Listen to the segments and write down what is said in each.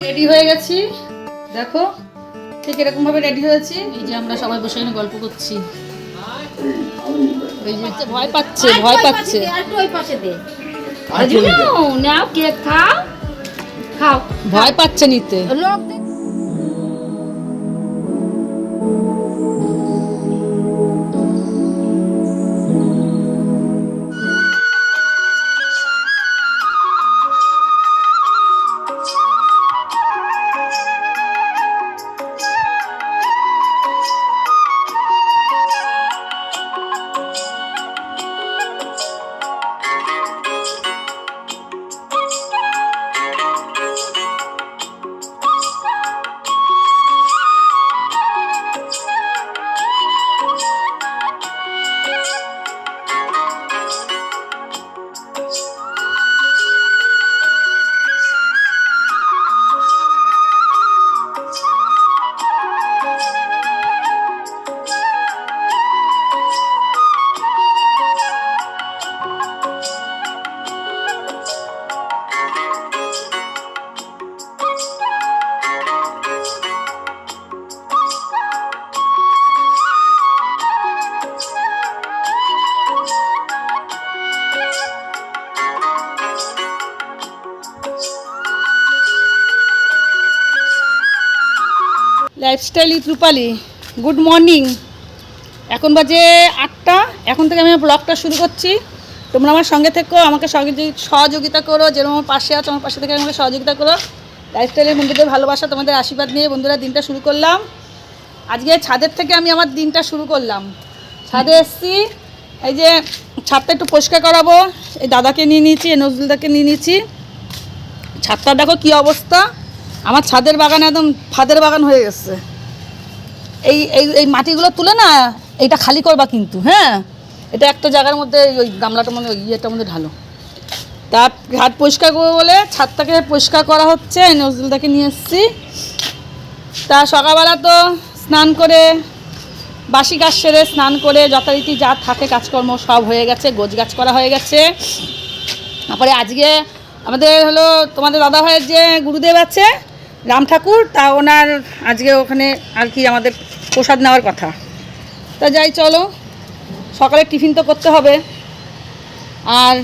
Ready হয়ে গেছি। দেখো ঠিক এরকম ভাবে রেডি হয়েছি। এই যে আমরা সবাই বসে এখানে গল্প করছি। ভয় পাচ্ছে ভয় পাচ্ছে। আরেকটু ওই পাশে দে। আর চলে নাও নাও কেক খাও। খাও। ভয় পাচ্ছে নিতে। লোক lifestyle with Rupali good morning এখন বাজে আটটা, এখন থেকে আমি ব্লগটা শুরু করছি। তোমরা আমার সঙ্গে থেকো, আমাকে সহযোগি- সহযোগিতা করো, যেরকম আমার পাশে আছো, আমার পাশে থেকে আমাকে সহযোগিতা করো। লাইফস্টাইলের বন্ধুদের ভালোবাসা, তোমাদের আশীর্বাদ নিয়ে বন্ধুরা দিনটা শুরু করলাম। আজকে ছাদের থেকে আমি আমার দিনটা শুরু করলাম। ছাদে এসছি, এই যে ছাদটা একটু পরিষ্কার করাবো, এই দাদাকে নিয়ে নিয়েছি, এই নজরুলদাকে নিয়ে নিয়েছি। ছাদটা দেখো কী অবস্থা। আমার ছাদের বাগান একদম ফাদের বাগান হয়ে গেছে। এই এই এই মাটিগুলো তুলে না, এইটা খালি করবা কিন্তু হ্যাঁ? এটা একটা জায়গার মধ্যে ওই গামলাটার মধ্যে, ওই ইয়েটার মধ্যে ঢালো। তা ঘাট পরিষ্কার করব বলে ছাদটাকে পরিষ্কার করা হচ্ছে এই নজরুলদাকে নিয়ে এসেছি। তা সকালবেলা তো স্নান করে, বাসি গাছ সেরে স্নান করে, যথারীতি যা থাকে কাজকর্ম সব হয়ে গেছে গোজ গাছ করা হয়ে গেছে। তারপরে আজকে আমাদের হলো তোমাদের দাদা ভাইয়ের যে গুরুদেব আছে রাম ঠাকুর তা ওনার আজকে ওখানে আর কি আমাদের প্রসাদ নেওয়ার কথা। তা যাই চলো। সকালে টিফিন তো করতে হবে। আর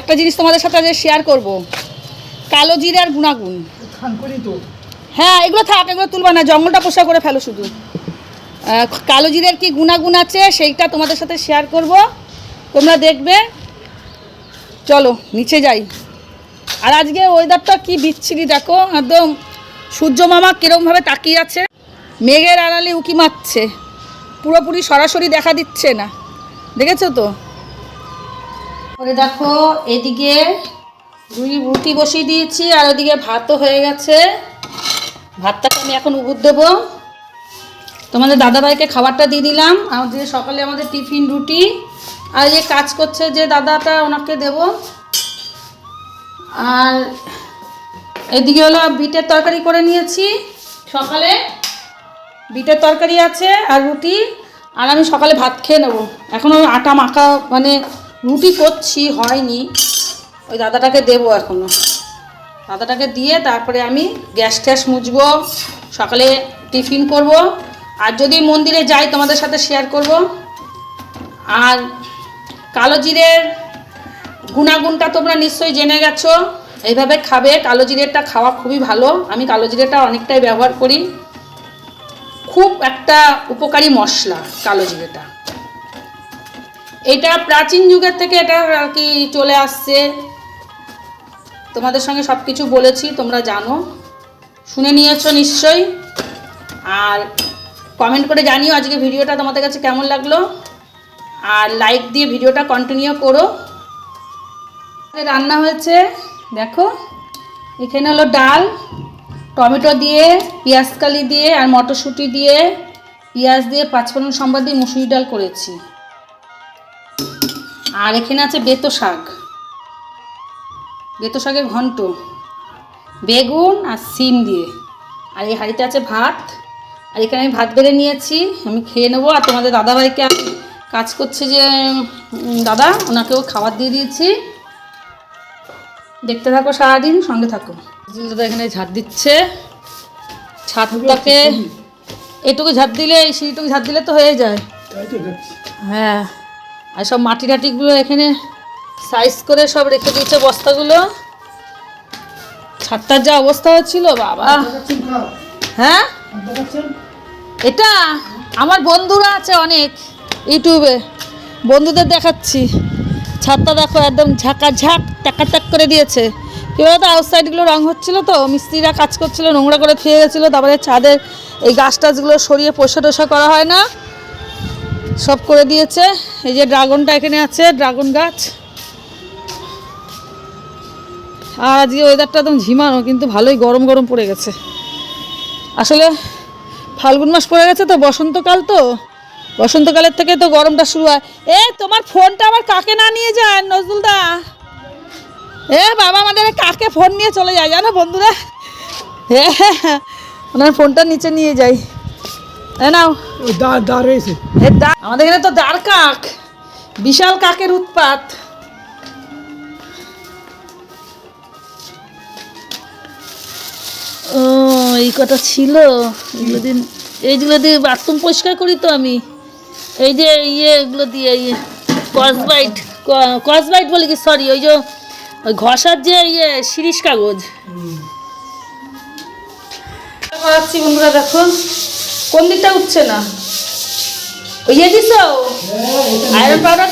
একটা জিনিস তোমাদের সাথে আজকে শেয়ার করব। কালো জিরার গুণাগুণ হ্যাঁ এগুলো থাক এগুলো তুলবা না জঙ্গলটা পোষা করে ফেলো শুধু। কালো জিরের কি গুণাগুণ আছে সেইটা তোমাদের সাথে শেয়ার করব। তোমরা দেখবে। চলো নিচে যাই। আর আজকে ওয়েদারটা কি বিচ্ছিরি দেখো, একদম সূর্য মামা কিরমভাবে তাকিয়ে আছে, মেঘের আড়ালে উকি মারছে, পুরোপুরি সরাসরি দেখা দিচ্ছে না, দেখেছ তো? পরে দেখো, এদিকে দুই রুটি বসিয়ে দিয়েছি, আর ওদিকে ভাতও হয়ে গেছে, ভাতটাকে আমি এখন উবুর দেবো। তোমাদের দাদাভাইকে খাবারটা দিয়ে দিলাম আমাদের সকালে আমাদের টিফিন রুটি, আর যে কাজ করছে যে দাদাটা ওনাকে দেব। আর এদিকে হলো বিটের তরকারি করে নিয়েছি। সকালে বিটের তরকারি আছে আর রুটি। আর আমি সকালে ভাত খেয়ে নেব। এখনও আটা মাখা মানে রুটি করছি, হয়নি। ওই দাদাটাকে দেবো এখনও দাদাটাকে দিয়ে তারপরে আমি গ্যাস ট্যাস মুছবো, সকালে টিফিন করব। আর যদি মন্দিরে যাই তোমাদের সাথে শেয়ার করব। আর কালো জিরের গুণাগুণটা তোমরা নিশ্চয়ই জেনে গেছো। এইভাবে খাবে, কালো জিরেটা খাওয়া খুবই ভালো। আমি কালো জিরেটা অনেকটাই ব্যবহার করি। খুব একটা উপকারী মশলা, কালো জিরেটা। এটা প্রাচীন যুগের থেকে এটা আর কি চলে আসছে। তোমাদের সঙ্গে সব কিছু বলেছি, তোমরা জানো। শুনে নিয়েছো নিশ্চয়ই। আর কমেন্ট করে জানিও আজকে ভিডিওটা তোমাদের কাছে কেমন লাগল। আর লাইক দিয়ে ভিডিওটা কন্টিনিউ করো। রান্না হয়েছে, দেখো। এখানে হলো ডাল, টমেটো দিয়ে কালি দিয়ে আর মটরশুঁটি দিয়ে, পেঁয়াজ দিয়ে পাঁচফোড়ন সম্বাদ দিয়ে মুসুরি ডাল করেছি। আর এখানে আছে বেতো শাক। বেতো শাকের ঘন্ট, বেগুন আর সিম দিয়ে। আর এই হাঁড়িতে আছে ভাত। আর এখানে আমি ভাত বেড়ে নিয়েছি, আমি খেয়ে নেব। আর তোমাদের দাদাভাইকে কাজ করছে যে দাদা, ওনাকেও খাবার দিয়ে দিয়েছি। দেখতে থাকো সারাদিন সঙ্গে থাকো। দাদা এখানে ঝাড় দিচ্ছে। ছাদটাকে এটুকু ঝাড় দিলে এই সিঁড়িটুকু ঝাড় দিলে তো হয়ে যায়। হ্যাঁ। আর সব মাটি টাটিগুলো এখানে সাইজ করে সব রেখে দিয়েছে বস্তাগুলো। ছাদটার যা অবস্থা হচ্ছিল বাবা। হ্যাঁ? এটা আমার বন্ধুরা আছে অনেক ইউটিউবে। বন্ধুদের দেখাচ্ছি। ছাদটা দেখো একদম ঝাঁকা ঝাঁক টাকা টাক করে দিয়েছে। কী বলতো আউটসাইডগুলো রং হচ্ছিল তো, মিস্ত্রিরা কাজ করছিল, নোংরা করে থুয়ে গেছিল, তারপরে ছাদের এই গাছ টাছগুলো সরিয়ে পোষা টোষা করা হয় না। সব করে দিয়েছে। এই যে ড্রাগনটা এখানে আছে, ড্রাগন গাছ। আর আজকে ওয়েদারটা একদম ঝিমানো, কিন্তু ভালোই গরম গরম পড়ে গেছে। আসলে ফাল্গুন মাস পড়ে গেছে তো, বসন্তকাল তো। বসন্তকালের থেকে তো গরমটা শুরু হয়। এ তোমার ফোনটা আবার কাকে না নিয়ে যায় নজরুলদা? এ বাবা আমাদের কাকে ফোন নিয়ে চলে যায় জানো বন্ধুরা? হ্যাঁ ওনার ফোনটা নিচে নিয়ে যাই। নাও। আমাদের এখানে তো দাঁড় কাক বিশাল কাকের উৎপাত। ও এই কথা ছিল। এগুলো দিন এইগুলো দিয়ে বাথরুম পরিষ্কার করি তো আমি। এই যে ইয়ে এগুলো দিয়ে ইয়ে কসবাইট কসবাইট বলে কি? সরি ওই যে ওই ঘষার যে ইয়ে শিরিষ কাগজ। করাচ্ছি বন্ধুরা দেখো কোন দিকটা উঠছে না? ওই ইয়ে দিছো? আয়রন পাউডার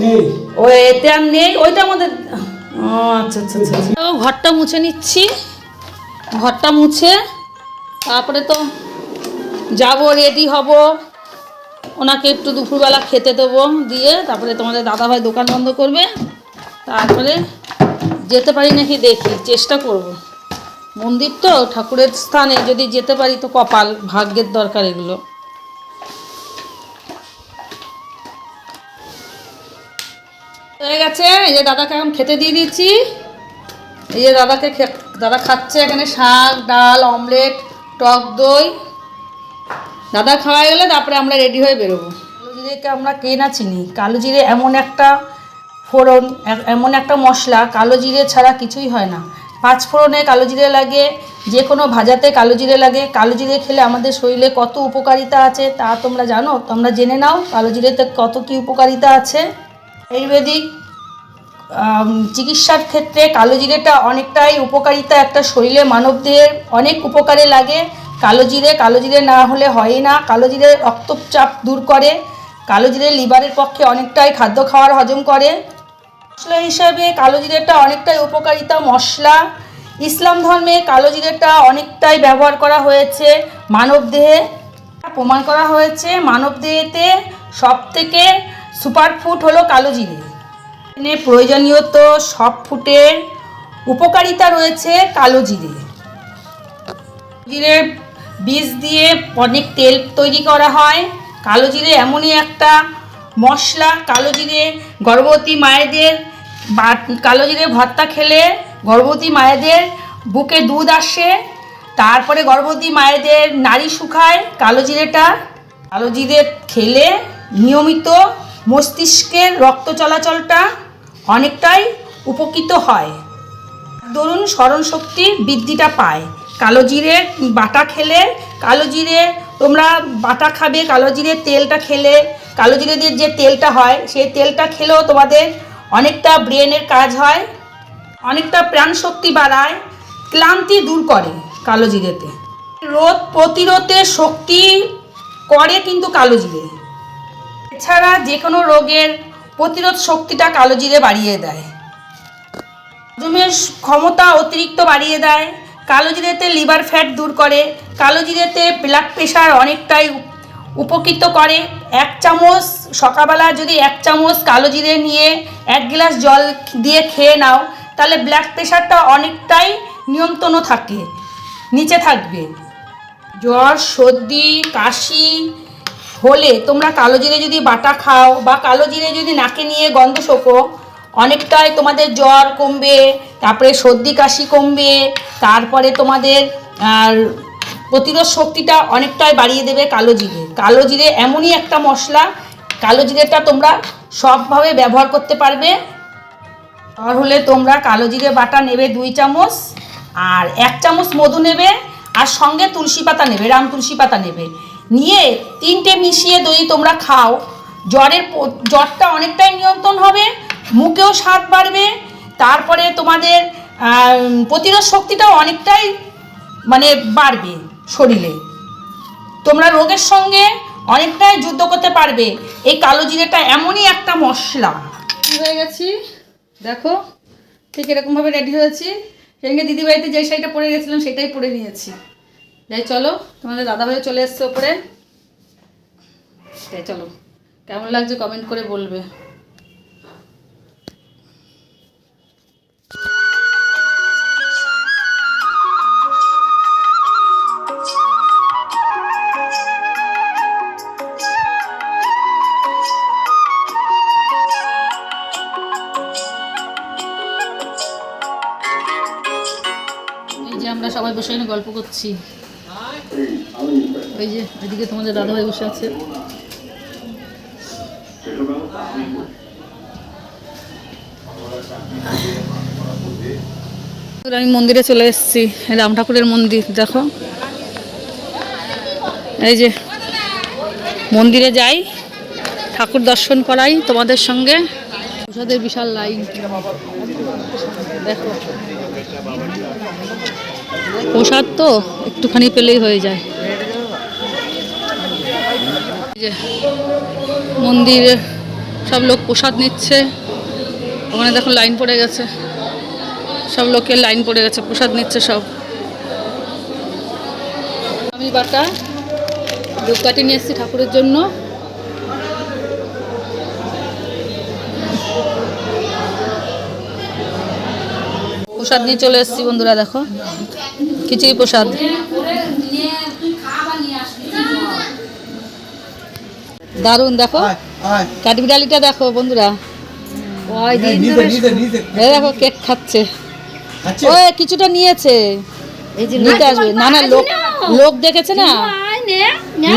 নেই ও এতে আর নেই ওইটা আমাদের ও আচ্ছা আচ্ছা আচ্ছা আচ্ছা। ঘরটা মুছে নিচ্ছি। ঘরটা মুছে তারপরে তো যাব রেডি হব। ওনাকে একটু দুপুরবেলা খেতে দেবো দিয়ে তারপরে তোমাদের দাদাভাই দোকান বন্ধ করবে। তারপরে যেতে পারি নাকি দেখি, চেষ্টা করব। মন্দির তো, ঠাকুরের স্থানে যদি যেতে পারি তো কপাল, ভাগ্যের দরকার এগুলো। হয়ে গেছে, এই যে দাদাকে এখন খেতে দিয়ে দিচ্ছি। এই যে দাদাকে দাদা খাচ্ছে এখানে শাক, ডাল, অমলেট, টক দই। দাদা খাওয়া গেলে তারপরে আমরা রেডি হয়ে বেরোবো। কালো জিরেকে আমরা কে না চিনি? কালো জিরে এমন একটা ফোড়ন এমন একটা মশলা, কালো জিরে ছাড়া কিছুই হয় না। পাঁচ ফোড়নে কালো জিরে লাগে, যে কোনো ভাজাতে কালো জিরে লাগে। কালো জিরে খেলে আমাদের শরীরে কত উপকারিতা আছে তা তোমরা জানো? তোমরা জেনে নাও কালো জিরেতে কত কী উপকারিতা আছে। আয়ুর্বেদিক চিকিৎসার ক্ষেত্রে কালো জিরেটা অনেকটাই উপকারিতা একটা শরীরে মানবদের অনেক উপকারে লাগে। কালো জিরে কালো জিরে না হলে হয় না। কালো জিরে রক্তচাপ দূর করে। কালো জিরে লিভারের পক্ষে অনেকটাই খাদ্য খাওয়ার হজম করে। মশলা হিসাবে কালো জিরেটা অনেকটাই উপকারিতা মশলা। ইসলাম ধর্মে কালো জিরেটা অনেকটাই ব্যবহার করা হয়েছে মানবদেহে প্রমাণ করা হয়েছে মানবদেহেতে সব থেকে সুপারফুড হলো কালো জিরে। এখানে প্রয়োজনীয় তো সব ফুটের উপকারিতা রয়েছে কালো জিরে। জিরের বীজ দিয়ে অনেক তেল তৈরি করা হয়। কালো জিরে এমনই একটা মশলা। কালো জিরে গর্ভবতী মায়েদের কালো জিরে ভর্তা খেলে গর্ভবতী মায়েদের বুকে দুধ আসে। তারপরে গর্ভবতী মায়েদের নাড়ি শুকায় কালো জিরেটা। কালো জিরে খেলে নিয়মিত মস্তিষ্কের রক্ত চলাচলটা অনেকটাই উপকৃত হয়। দরুন স্মরণশক্তি বৃদ্ধিটা পায়। কালো জিরে বাটা খেলে কালো জিরে, তোমরা বাটা খাবে, কালো জিরে তেলটা খেলে। কালো জিরে দিয়ে যে তেলটা হয়, সেই তেলটা খেলেও তোমাদের অনেকটা ব্রেনের কাজ হয়, অনেকটা প্রাণ শক্তি বাড়ায়, ক্লান্তি দূর করে কালো জিরেতে। রোদ প্রতিরোধে শক্তি করে কিন্তু কালো জিরে। এছাড়া যে কোনো রোগের প্রতিরোধ শক্তিটা কালো জিরে বাড়িয়ে দেয়। হজমের ক্ষমতা অতিরিক্ত বাড়িয়ে দেয়। কালো জিরেতে লিভার ফ্যাট দূর করে, কালো জিরেতে ব্লাড প্রেশার অনেকটাই উপকৃত করে। এক চামচ সকালবেলা যদি এক চামচ কালো জিরে নিয়ে এক গ্লাস জল দিয়ে খেয়ে নাও, তাহলে ব্লাড প্রেশারটা অনেকটাই নিয়ন্ত্রণও থাকে, নিচে থাকবে। জ্বর, সর্দি, কাশি হলে তোমরা কালো জিরে যদি বাটা খাও বা কালো জিরে যদি নাকে নিয়ে গন্ধ শোকো, অনেকটাই তোমাদের জ্বর কমবে তারপরে সর্দি, কাশি কমবে, তারপরে তোমাদের প্রতিরোধ শক্তিটা অনেকটাই বাড়িয়ে দেবে কালো জিরে। কালো জিরে এমনই একটা মশলা, কালো জিরেটা তোমরা সবভাবে ব্যবহার করতে পারবে। আর হলে তোমরা কালো জিরে বাটা নেবে দুই চামচ, আর এক চামচ মধু নেবে, আর সঙ্গে তুলসী পাতা নেবে, রাম তুলসী পাতা নেবে। নিয়ে তিনটে মিশিয়ে দই তোমরা খাও, জ্বরের জ্বরটা অনেকটাই নিয়ন্ত্রণ হবে, মুখেও স্বাদ বাড়বে তারপরে তোমাদের প্রতিরোধ শক্তিটাও অনেকটাই মানে বাড়বে শরীরে। তোমরা রোগের সঙ্গে অনেকটাই যুদ্ধ করতে পারবে। এই কালো জিরেটা এমনই একটা মশলা। হয়ে গেছি? দেখো, ঠিক এরকমভাবে রেডি হয়েছি। সেদিনকে দিদি বাড়িতে যে শাড়িটা পরে গেছিলাম, সেটাই পরে নিয়েছি। যাই, চলো, তোমাদের দাদাভাই চলে এসছে ওপরে। তাই, চলো। কেমন লাগছে কমেন্ট করে বলবে। আমরা সবাই বসে এখানে গল্প করছি। ওই যে ওইদিকে তোমাদের দাদাভাই বসে আছে। আমি মন্দিরে চলে এসেছি। রাম ঠাকুরের মন্দির, দেখো। এই যে, মন্দিরে যাই, ঠাকুর দর্শন করাই তোমাদের সঙ্গে। বিশাল লাইন। দেখো। প্রসাদ তো একটুখানি পেলেই হয়ে যায়। মন্দিরে, সব লোক প্রসাদ নিচ্ছে। ওখানে দেখো লাইন পড়ে গেছে। সব লোকের লাইন পড়ে গেছে, প্রসাদ নিচ্ছে সব। আমি বাটা ধূপকাঠি নিয়ে এসেছি ঠাকুরের জন্য। প্রসাদ নিয়ে চলে এসেছি বন্ধুরা দেখো। খিচুড়ি প্রসাদ। দারুণ দেখো। আয় কাঠবিড়ালিটা দেখো বন্ধুরা। ওই দেখো কেক খাচ্ছে। ওই কিছুটা নিয়েছে। নিতে আসবে। না না লোক লোক দেখেছে না?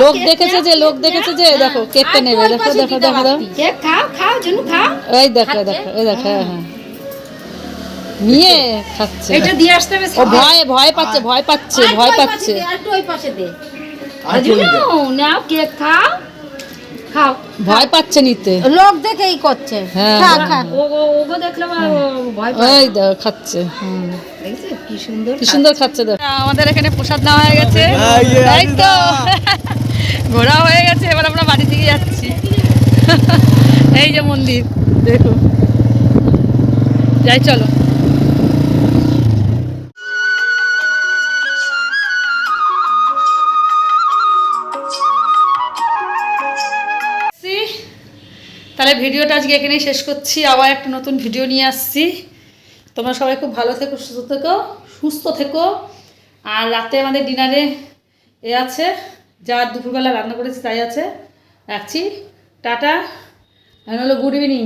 লোক দেখেছে যে লোক দেখেছে যে দেখো কেকটা নেবে। দেখো দেখো দেখো দেখো। খাও খাও খাও। এই দেখো দেখো এই দেখো হ্যাঁ হ্যাঁ। নিয়ে খাচ্ছে। এটা দিয়ে আসতে হবে ও ভয় ভয় পাচ্ছে ভয় পাচ্ছে ভয় পাচ্ছে। একটু ওই পাশে দে নাও কেক খাও খাও। ভয় পাচ্ছে নিতে। লোক দেখেই করছে। হ্যাঁ। ওগো দেখলাম ভয় দেখো খাচ্ছে কি সুন্দর কি সুন্দর খাচ্ছে। দেখো। আমাদের এখানে প্রসাদ নেওয়া হয়ে গেছে। এই তো। ঘোরা হয়ে গেছে এবার আমরা বাড়ি থেকে যাচ্ছি। এই যে মন্দির দেখো। যাই চলো। তাহলে ভিডিওটা আজকে এখানেই শেষ করছি। আবার একটা নতুন ভিডিও নিয়ে আসছি। তোমরা সবাই খুব ভালো থেকো, সুস্থ থেকো সুস্থ থেকো। আর রাতে আমাদের ডিনারে এ আছে। যা দুপুরবেলা রান্না করেছি তাই আছে। রাখছি। টাটা। হলো গুড ইভিনিং।